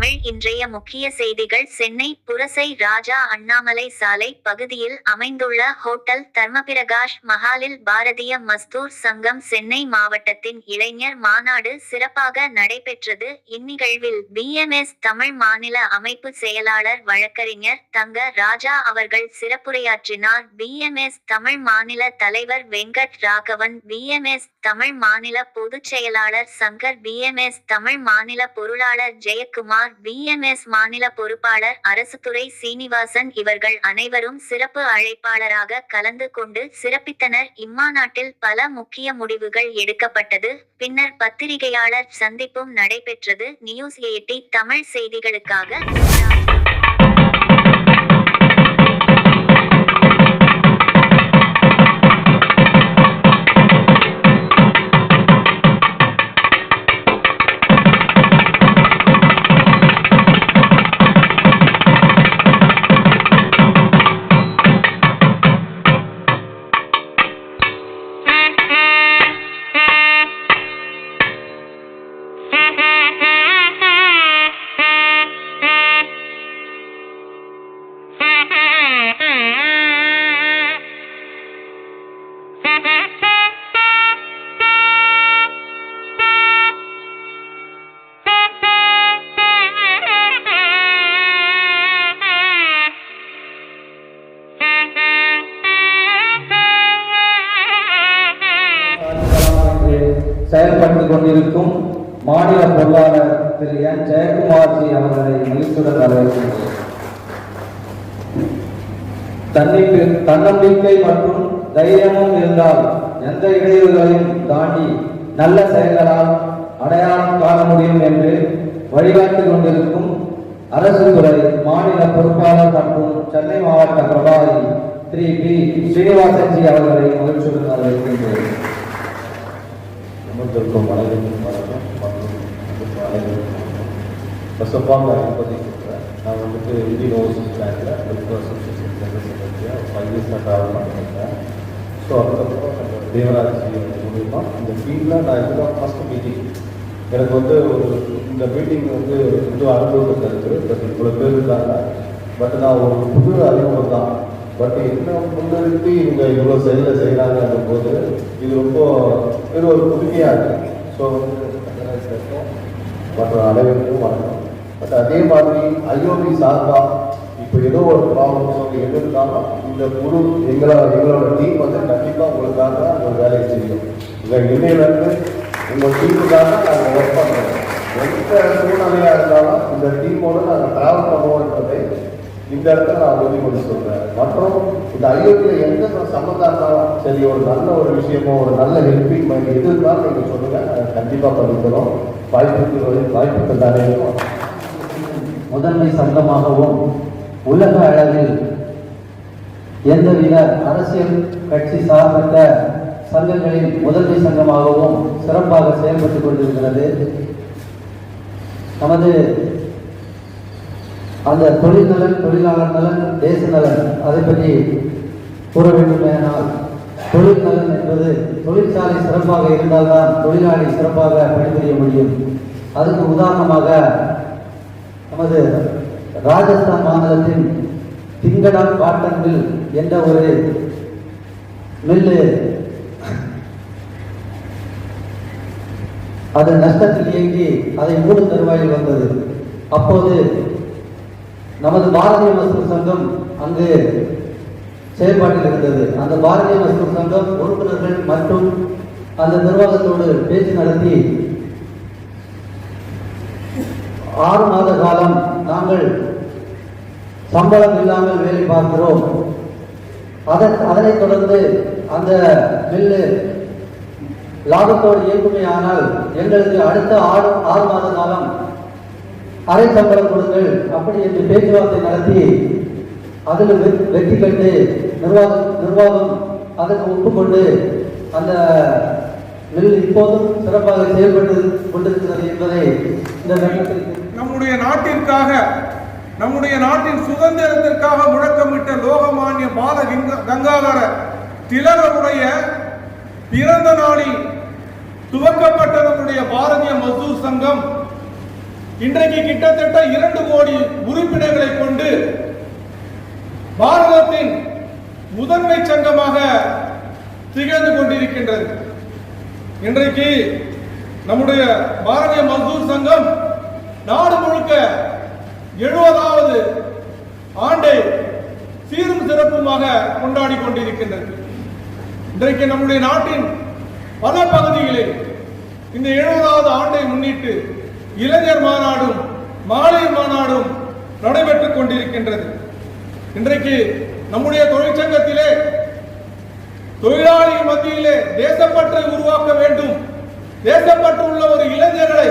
தமிழ் இன்றைய முக்கிய செய்திகள். சென்னை புரசை ராஜா அண்ணாமலை சாலை பகுதியில் அமைந்துள்ள ஹோட்டல் தர்மபிரகாஷ் மஹாலில் பாரதிய மஸ்தூர் சங்கம் சென்னை மாவட்டத்தின் இளைஞர் மாநாடு சிறப்பாக நடைபெற்றது. இந்நிகழ்வில் பிஎம்எஸ் தமிழ் மாநில அமைப்பு செயலாளர் வழக்கறிஞர் தங்க ராஜா அவர்கள் சிறப்புரையாற்றினார். பிஎம்எஸ் தமிழ் மாநில தலைவர் வெங்கட் ராகவன் பிஎம்எஸ் தமிழ் மாநில பொதுச் செயலாளர் சங்கர் பிஎம்எஸ் தமிழ் மாநில பொருளாளர் ஜெயக்குமார் பிஎம்எஸ் மாநில பொறுப்பாளர் அரசுத்துறை சீனிவாசன் இவர்கள் அனைவரும் சிறப்பு அழைப்பாளராக கலந்து கொண்டு சிறப்பித்தனர். இம்மாநாட்டில் பல முக்கிய முடிவுகள் எடுக்கப்பட்டது. பின்னர் பத்திரிகையாளர் சந்திப்பும் நடைபெற்றது. நியூஸ் எயிட்டி தமிழ் செய்திகளுக்காக செயல்பட்டு கொண்டிருக்கும் மாநில பொருளாளர் திரு என். ஜெயக்குமார்ஜி அவர்களை மகிழ்ச்சியுடன் வரவேற்கின்றேன் தன்னிப்பு தன்னம்பிக்கை மற்றும் தைரியமும் இருந்தால் எந்த இடையூறுகளையும் தாண்டி நல்ல செயல்களால் அடையாளம் காண முடியும் என்று வழிகாட்டி கொண்டிருக்கும் அரசு துறை மாநில பொறுப்பாளர் மற்றும் சென்னை மாவட்ட பிரபாரி திரு பி. ஸ்ரீனிவாசன்ஜி அவர்களை மகிழ்ச்சியுடன் வரவேற்கின்றேன் ஃபர்ஸ்ட் ஆஃப் ஆல் நான் வந்துட்டு இந்தியன் ஓவர்சீஸ் பேங்க்கில் வெல்ஃபேர் அசோசியேஷன் ஜெனரல் செக்ரட்டரியாக ஃபைவ் இயர்ஸ் நான் ட்ராவல் பண்ணியிருக்கேன் ஸோ அதுக்கப்புறம் தேவராஜ் மூலிமா இந்த ஃபீல்டில் நான் இதுதான் ஃபஸ்ட் மீட்டிங் எனக்கு வந்து ஒரு இந்த மீட்டிங் வந்து இன்னும் அனுபவம் இருக்குது பட் இவ்வளோ பேர் இருக்காங்க. பட் நான் ஒரு புது அறிமுகம் தான். பட் என்ன முன்னிறுத்தி இவங்க இவ்வளோ செயலில் செய்கிறாங்க போது இது ரொம்ப இது ஒரு புதுமையாக இருக்குது ஸோ வந்து மற்ற அனைவருக்கும் வணக்கம். பட் அதே மாதிரி ஐஓபி சார்பா இப்போ ஏதோ ஒரு ப்ராப்ளம் சொல்லி எது இந்த குழு எங்களோட எங்களோட டீம் வந்து கண்டிப்பாக உங்களுக்காக ஒரு வேலையை செய்யும். இல்லை இன்னையிலேருந்து உங்கள் டீமுக்காக நாங்கள் ஒர்க் பண்ணுறோம் எந்த சூழ்நிலையாக இருந்தாலும் இந்த டீமோடு நாங்கள் ட்ராவல் பண்ணுவோம் என்பதை இந்த இடத்துல நான் உறுதிமொழி சொல்கிறேன் மற்றும் இந்த ஐஓடியில் எந்த சம்மந்தம் இருந்தாலும் சரி ஒரு நல்ல ஒரு விஷயமோ ஒரு நல்ல ஹெல்பிங் மைண்ட் எது இருந்தாலும் நீங்கள் சொல்லுங்கள் நாங்கள் கண்டிப்பாக பண்ணிக்கிறோம். வாய்ப்புக்கு வாய்ப்புக்கு தானே முதன்மை சங்கமாகவும் உலக அளவில் எந்தவித அரசியல் கட்சி சார்பற்ற சங்கங்களின் முதன்மை சங்கமாகவும் சிறப்பாக செயல்பட்டுக் கொண்டிருக்கிறது. நமது அந்த தொழில் நலன் தொழிலாளர் நலன் தேச நலன் அதை பற்றி கூற வேண்டுமேனால் தொழில் நலன் என்பது தொழிற்சாலை சிறப்பாக இருந்தால்தான் தொழிலாளி சிறப்பாக பணிபுரிய முடியும். அதுக்கு உதாரணமாக நமது ராஜஸ்தான் மாநிலத்தின் திங்கடம் காட்டன் மில் என்ற ஒரு மில்லு அது நஷ்டத்தில் இயங்கி அதை மூடும் தருவாயில் வந்தது. அப்போது நமது பாரதிய மஸ்தூர் சங்கம் அங்கு செயல்பாட்டில் இருந்தது. அந்த பாரதிய மஸ்தூர் சங்கம் உறுப்பினர்கள் மற்றும் அந்த நிர்வாகத்தோடு பேச்சு நடத்தி ஆறு மாத காலம் நாங்கள் சம்பளம் இல்லாமல் வேலை பார்க்கிறோம். அதன் அதனைத் தொடர்ந்து அந்த மில்லு லாபத்தோடு இயக்குமே ஆனால் எங்களுக்கு அடுத்த ஆறு ஆறு மாத காலம் அரை சம்பளம் கொடுங்கள் அப்படி என்று பேச்சுவார்த்தை நடத்தி அதில் வெ- வெற்றி கண்டு நிர்வாகம் நிர்வாகம் அதற்கு ஒப்புக்கொண்டு அந்த மில் இப்போதும் சிறப்பாக செயல்பட்டு கொண்டிருக்கிறது என்பதை இந்த நேரத்தில் நம்முடைய நாட்டிற்காக நம்முடைய நாட்டின் சுதந்திரத்திற்காக முழக்கமிட்ட லோகமானிய பால கங்காதர திலகருடைய பிறந்த நாளில் துவக்கப்பட்ட நம்முடைய பாரதிய மசூர் சங்கம் இன்றைக்கு கிட்டத்தட்ட இரண்டு கோடி உறுப்பினர்களை கொண்டு பாரதத்தின் முதன்மை சங்கமாக திகழ்ந்து கொண்டிருக்கின்றது. இன்றைக்கு நம்முடைய பாரதிய மசூர் சங்கம் நாடு முழுக்க எழுபதாவது ஆண்டை சீரும் சிறப்புமாக கொண்டாடி கொண்டிருக்கின்றது. இன்றைக்கு நம்முடைய நாட்டின் பல பகுதிகளில் இந்த எழுபதாவது ஆண்டை முன்னிட்டு இளைஞர் மாநாடும் மாலையர் மாநாடும் நடைபெற்றுக் கொண்டிருக்கின்றது. இன்றைக்கு நம்முடைய தொழிற்சங்கத்திலே தொழிலாளி மத்தியிலே தேசப்பற்றை உருவாக்க வேண்டும். தேசப்பற்று உள்ள ஒரு இளைஞர்களை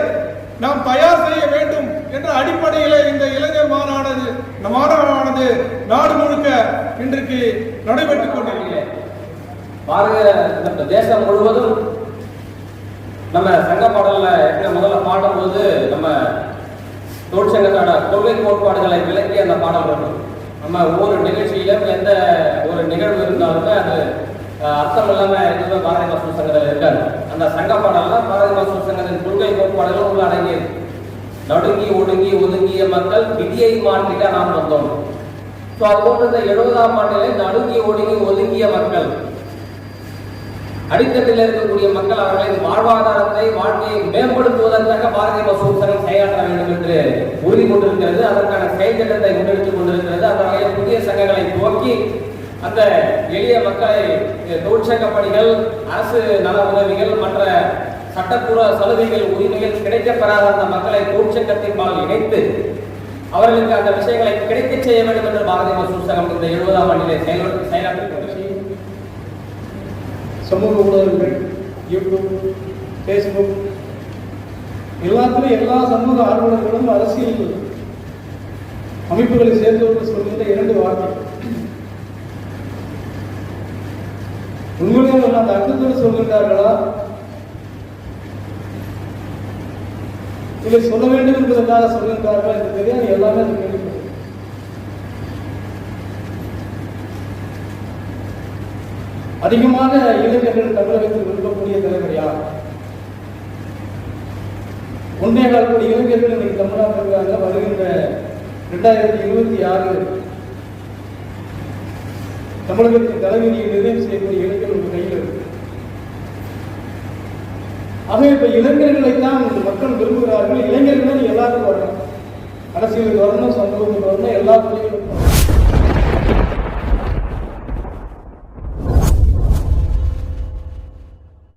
நாம் தயார் செய்ய வேண்டும் என்ற அடிப்படையிலே இந்த இளைஞர் மாநாடு இந்த மாநாடானது நாடு முழுக்க இன்றைக்கு நடைபெற்றுக் கொண்டிருக்கிறேன் பாரத இந்த தேசம் முழுவதும் நம்ம சங்க பாடல்ல ஏற்கனவே முதல்ல பாடும்போது நம்ம தொழிற்சங்கத்தோட கொள்கை கோட்பாடுகளை விளக்கி அந்த பாடல் இருக்கும். நம்ம ஒவ்வொரு நிகழ்ச்சியிலும் எந்த ஒரு நிகழ்வு இருந்தாலுமே அது அர்த்தம் இல்லாம எதுவுமே பாரதி மசூல் சங்கத்தில் இருக்காது. அந்த சங்க பாடல்ல பாரதி மசூல் சங்கத்தின் கொள்கை கோட்பாடுகள் உள்ள அடங்கியது. நடுங்கி ஒடுங்கி ஒதுங்கிய மக்கள் விதியை மாற்றிக்க நாம் வந்தோம். ஸோ அது போன்ற இந்த எழுபதாம் ஆண்டிலே நடுங்கி ஒடுங்கி ஒதுங்கிய மக்கள். அடித்தட்டில் இருக்கக்கூடிய மக்கள் அவர்களின் வாழ்வாதாரத்தை வாழ்க்கையை மேம்படுத்துவதற்காக பாரதிய மசூல் செயலாற்ற வேண்டும் என்று உறுதி கொண்டிருக்கிறது. அதற்கான செயல் திட்டத்தை முன்னெடுத்துக் கொண்டிருக்கிறது. அந்த வகையில் புதிய சங்கங்களை துவக்கி அந்த எளிய மக்களை அஹ், தொழிற்சங்க பணிகள் அரசு நல உதவிகள் மற்ற சட்டப்பூர்வ சலுகைகள் உரிமைகள் கிடைக்கப்பெறாத அந்த மக்களை தொழிற்சங்கத்தின் இணைத்து அவர்களுக்கு அந்த விஷயங்களை கிடைக்கச் செய்ய வேண்டும் என்று பாரதிய மசூல் சங்கம் இந்த எழுபதாம் ஆண்டிலே செயல் செயலாற்றி சமூக ஊடகங்கள் யூடியூப் ஃபேஸ்புக் எல்லாத்திலும் எல்லா சமூக ஆர்வலர்களும் அரசியல் அமைப்புகளை சேர்ந்தவர்கள் சொல்கின்ற இரண்டு வார்த்தை உண்மையிலே அவங்க அந்த அர்த்தத்தோடு சொல்கின்றார்களா இதை சொல்ல வேண்டும் என்பதற்காக சொல்கின்றார்களா என்று தெரியாது எல்லாமே அது கேள்வி அதிகமாக இளைஞர்கள் தமிழகத்தில் விரும்பக்கூடிய தலைவர் யார்? ஒன்னே கால் இளைஞர்கள் இன்னைக்கு தமிழ்நாட்டில் இருக்காங்க வருகின்ற ரெண்டாயிரத்தி இருபத்தி ஆறு தமிழகத்தின் தலைவிதியை நிர்ணயம் செய்யக்கூடிய இளைஞர்கள் உங்கள் கையில் இருக்கு. ஆகவே இப்ப இளைஞர்களைத்தான் இந்த மக்கள் விரும்புகிறார்கள். இளைஞர்கள் எல்லாருக்கும் வரணும். அரசியலுக்கு வரணும் சமூகத்துக்கு வரணும் எல்லா துறைகளுக்கும்